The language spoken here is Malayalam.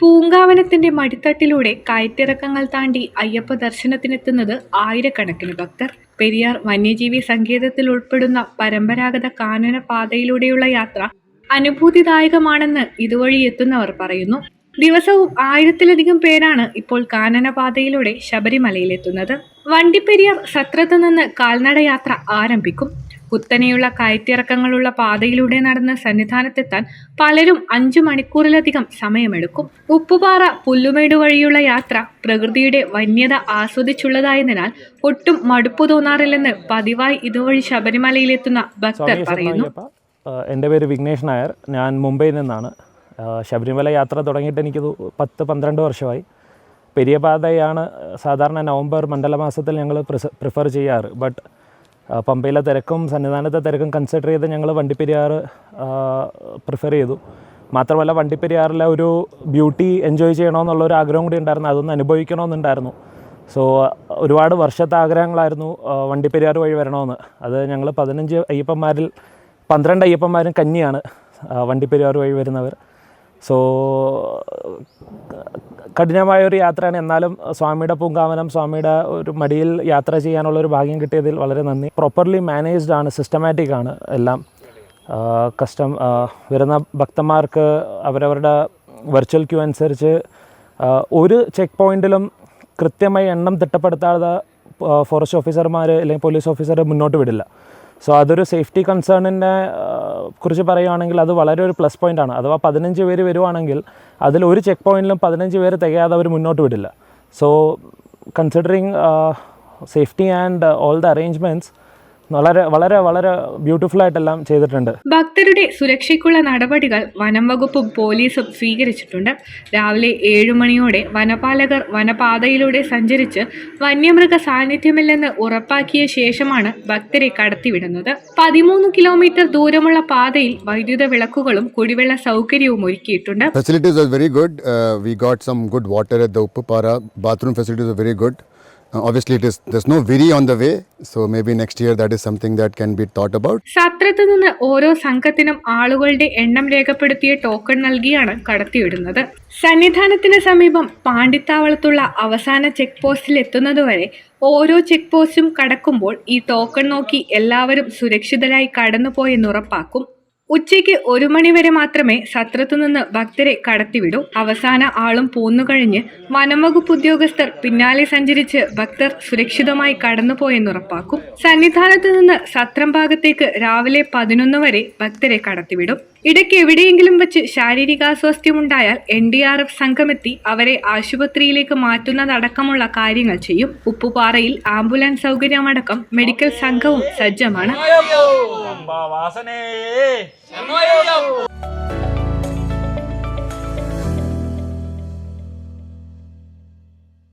പൂങ്കാവനത്തിന്റെ മടിത്തട്ടിലൂടെ കയറ്റിറക്കങ്ങൾ താണ്ടി അയ്യപ്പ ദർശനത്തിനെത്തുന്നത് ആയിരക്കണക്കിന് ഭക്തർ. പെരിയാർ വന്യജീവി സങ്കേതത്തിൽ ഉൾപ്പെടുന്ന പരമ്പരാഗത കാനന പാതയിലൂടെയുള്ള യാത്ര അനുഭൂതിദായകമാണെന്ന് ഇതുവഴി എത്തുന്നവർ പറയുന്നു. ദിവസവും ആയിരത്തിലധികം പേരാണ് ഇപ്പോൾ കാനനപാതയിലൂടെ ശബരിമലയിലെത്തുന്നത്. വണ്ടിപ്പെരിയാർ സത്രത്ത് നിന്ന് കാൽനടയാത്ര ആരംഭിക്കും. കുത്തനെയുള്ള കയറ്റിറക്കങ്ങളുള്ള പാതയിലൂടെ നടന്ന് സന്നിധാനത്തെത്താൻ പലരും അഞ്ചു മണിക്കൂറിലധികം സമയമെടുക്കും. ഉപ്പുപാറ പുല്ലുമേട് വഴിയുള്ള യാത്ര പ്രകൃതിയുടെ വന്യത ആസ്വദിച്ചുള്ളതായതിനാൽ ഒട്ടും മടുപ്പ് തോന്നാറില്ലെന്ന് പതിവായി ഇതുവഴി ശബരിമലയിലെത്തുന്ന ഭക്തർ പറയുന്നു. എന്റെ പേര് വിഘ്നേഷ് നായർ. ഞാൻ മുംബൈയിൽ നിന്നാണ്. ശബരിമല യാത്ര തുടങ്ങിയിട്ട് എനിക്ക് പത്ത് പന്ത്രണ്ട് വർഷമായി. പെരിയ പാതയാണ് സാധാരണ നവംബർ മണ്ഡല മാസത്തിൽ ഞങ്ങൾ പ്രിഫർ ചെയ്യാറ്. ബട്ട് പമ്പയിലെ തിരക്കും സന്നിധാനത്തെ തിരക്കും കൺസിഡർ ചെയ്ത് ഞങ്ങൾ വണ്ടിപ്പെരിയാർ പ്രിഫർ ചെയ്തു. മാത്രമല്ല വണ്ടിപ്പെരിയാറിലെ ഒരു ബ്യൂട്ടി എൻജോയ് ചെയ്യണമെന്നുള്ള ഒരു ആഗ്രഹം കൂടി ഉണ്ടായിരുന്നു. അതൊന്ന് അനുഭവിക്കണമെന്നുണ്ടായിരുന്നു സോ ഒരുപാട് വർഷത്തെ ആഗ്രഹങ്ങളായിരുന്നു വണ്ടിപ്പെരിയാർ വഴി വരണമെന്ന്. അത് ഞങ്ങൾ പതിനഞ്ച് അയ്യപ്പന്മാരിൽ പന്ത്രണ്ട് അയ്യപ്പന്മാരും കന്നിയാണ് വണ്ടിപ്പെരിയാർ വഴി വരുന്നവർ. സോ കഠിനമായ ഒരു യാത്രയാണ്. എന്നാലും സ്വാമിയുടെ പൂങ്കാവനം സ്വാമിയുടെ ഒരു മടിയിൽ യാത്ര ചെയ്യാനുള്ള ഒരു ഭാഗ്യം കിട്ടിയതിൽ വളരെ നന്ദി. പ്രോപ്പർലി മാനേജ്ഡ് ആണ് സിസ്റ്റമാറ്റിക് ആണ് എല്ലാം. കസ്റ്റം വരുന്ന ഭക്തന്മാർക്ക് അവരവരുടെ വെർച്വൽ ക്യൂ അനുസരിച്ച് ഒരു ചെക്ക് പോയിന്റിലും കൃത്യമായി എണ്ണം തിട്ടപ്പെടുത്താതെ ഫോറസ്റ്റ് ഓഫീസർമാർ അല്ലെങ്കിൽ പോലീസ് ഓഫീസർ മുന്നോട്ട് വിടില്ല. സോ അതൊരു സേഫ്റ്റി കൺസേണിനെ കുറിച്ച് പറയുകയാണെങ്കിൽ അത് വളരെ ഒരു പ്ലസ് പോയിന്റ് ആണ്. അഥവാ പതിനഞ്ച് പേര് വരുവാണെങ്കിൽ അതിൽ ഒരു ചെക്ക് പോയിന്റിലും പതിനഞ്ച് പേര് തികയാതെ അവർ മുന്നോട്ട് വിടില്ല. So considering safety and all the arrangements വളരെ വളരെ വളരെ ബ്യൂട്ടിഫുൾ ആയിട്ടെല്ലാം ചെയ്തിട്ടുണ്ട്. ഭക്തരുടെ സുരക്ഷയ്ക്കുള്ള നടപടികൾ വനം വകുപ്പും പോലീസും സ്വീകരിച്ചിട്ടുണ്ട്. രാവിലെ ഏഴു മണിയോടെ വനപാലകർ വനപാതയിലൂടെ സഞ്ചരിച്ച് വന്യമൃഗ സാന്നിധ്യമില്ലെന്ന് ഉറപ്പാക്കിയ ശേഷമാണ് ഭക്തരെ കടത്തിവിടുന്നത്. പതിമൂന്ന് കിലോമീറ്റർ ദൂരമുള്ള പാതയിൽ വൈദ്യുത വിളക്കുകളും കുടിവെള്ള സൗകര്യവും ഒരുക്കിയിട്ടുണ്ട്. Facilities are very good. Uh, good good some good water at bathroom. Very facilities about. സത്രത്ത് നിന്ന് ഓരോ സംഘത്തിനും ആളുകളുടെ എണ്ണം രേഖപ്പെടുത്തിയ ടോക്കൺ നൽകിയാണ് കടത്തിവിടുന്നത് സന്നിധാനത്തിന് സമീപം പാണ്ടിത്താവളത്തുള്ള അവസാന ചെക്ക് പോസ്റ്റിൽ എത്തുന്നതുവരെ ഓരോ ചെക്ക് പോസ്റ്റും കടക്കുമ്പോൾ ഈ ടോക്കൺ നോക്കി എല്ലാവരും സുരക്ഷിതരായി കടന്നുപോയെന്ന് ഉറപ്പാക്കും ഉച്ചയ്ക്ക് ഒരു മണിവരെ മാത്രമേ സത്രത്തുനിന്ന് ഭക്തരെ കടത്തിവിടൂ. അവസാന ആളും പോന്നുകഴിഞ്ഞ് വനംവകുപ്പ് ഉദ്യോഗസ്ഥർ പിന്നാലെ സഞ്ചരിച്ച് ഭക്തർ സുരക്ഷിതമായി കടന്നുപോയെന്ന് ഉറപ്പാക്കും. സന്നിധാനത്ത് നിന്ന് സത്രം ഭാഗത്തേക്ക് രാവിലെ പതിനൊന്ന് വരെ ഭക്തരെ കടത്തിവിടും. ഇടയ്ക്ക് എവിടെയെങ്കിലും വെച്ച് ശാരീരികാസ്വാസ്ഥ്യമുണ്ടായാൽ എൻ ഡി ആർ എഫ് സംഘമെത്തി അവരെ ആശുപത്രിയിലേക്ക് മാറ്റുന്നതടക്കമുള്ള കാര്യങ്ങൾ ചെയ്യും. ഉപ്പുപാറയിൽ ആംബുലൻസ് സൗകര്യമടക്കം മെഡിക്കൽ സംഘവും സജ്ജമാണ്. శంభవాసనే.